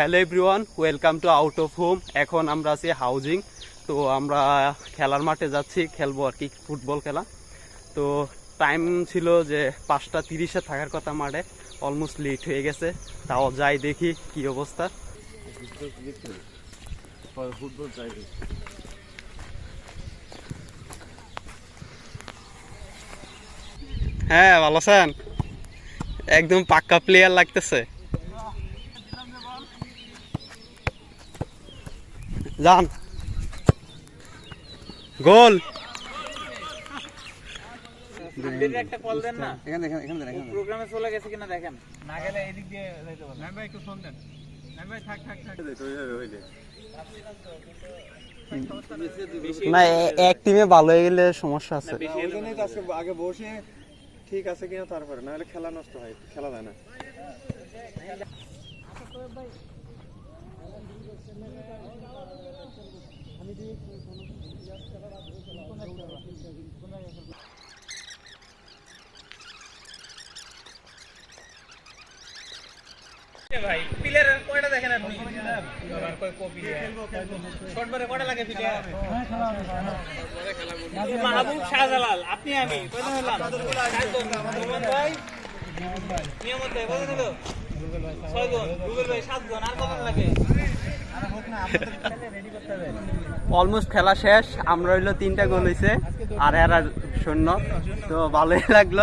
Hello everyone, welcome to out of home. এখন আমরা আছি হাউজিং। তো আমরা খেলার মাঠে যাচ্ছি, খেলব আর কি, ফুটবল খেলা। তো টাইম ছিল যে পাঁচটা তিরিশে থাকার কথা মাঠে। অলমোস্ট লেট হয়ে গেছে। তাও যাই দেখি কি অবস্থা। হ্যাঁ ভালো আছেন? একদম পাক্কা প্লেয়ার লাগতেছে যান গোল একটা কল দেন না এখানে এখানে এখানে এখানে প্রোগ্রামে চলে গেছে কিনা দেখেন না গেলে এদিক দিয়ে যাইতে পারবেন ভাই একটু ফোন দেন ভাই থাক থাক থাক না এ- এক টিমে ভালো হয়ে গেলে সমস্যা আছে। ওইখানেই তো আজকে আগে বসে ঠিক আছে কিনা তারপরে। না হলে খেলা নষ্ট হয় খেলা যায় না। ভাই প্লেয়ার কয়টা দেখেন আপনি? আমার কয় কপি শর্ট বারে কয়টা লাগে প্লেয়ার মাহবুব শাহজালাল, আপনি আমি চারজন ভাই ছয়জন। রুবেল ভাই, সাতজন। আর কজন লাগে? অলমোস্ট খেলা শেষ আমরা হইল তিনটা গোল হয়েছে আর এরা শূন্য। তো ভালোই লাগল।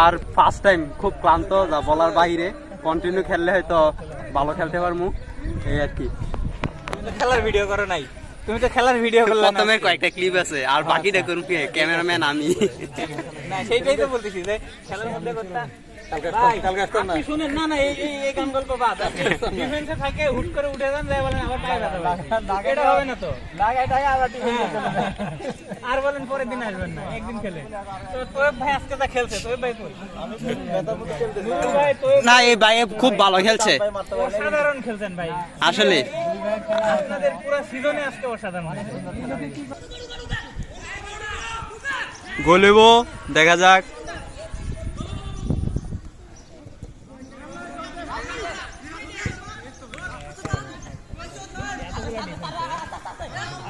আর ফার্স্ট টাইম খুব ক্লান্ত যা বলার বাইরে। কন্টিনিউ খেললে হয়তো ভালো খেলতে পারব এই আর কি। খেলার ভিডিও করো নাই। তুমি তো খেলার ভিডিও করলে না প্রথমের কয়েকটা ক্লিপ আছে আর বাকিটা করুন কে ক্যামেরাম্যান আমি। না সেইটাই তো বলতেছি যে খেলার মধ্যে করতা ভাই, আপনি শুনেন না না এই এই এই গান গল্প বাদ ডিফেন্সে থাকে হুট করে উঠে যান যাই বলেন আবার পায়ে ব্যথা পাই। এটা হবে না তো। আর বলেন পরের দিন আসবেন না একদিন খেলে। ভাই আজকে যা খেলছে ভাই কই? নুরুল ভাই তোয়েব না এই ভাই খুব ভালো খেলছে। অসাধারণ খেলছেন ভাই। আসলে। আপনাদের পুরো সিজনে আজকে অসাধারণ। গোলেব দেখা যাক।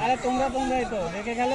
আরে তোমরা তোমরা তো রেখে গেল?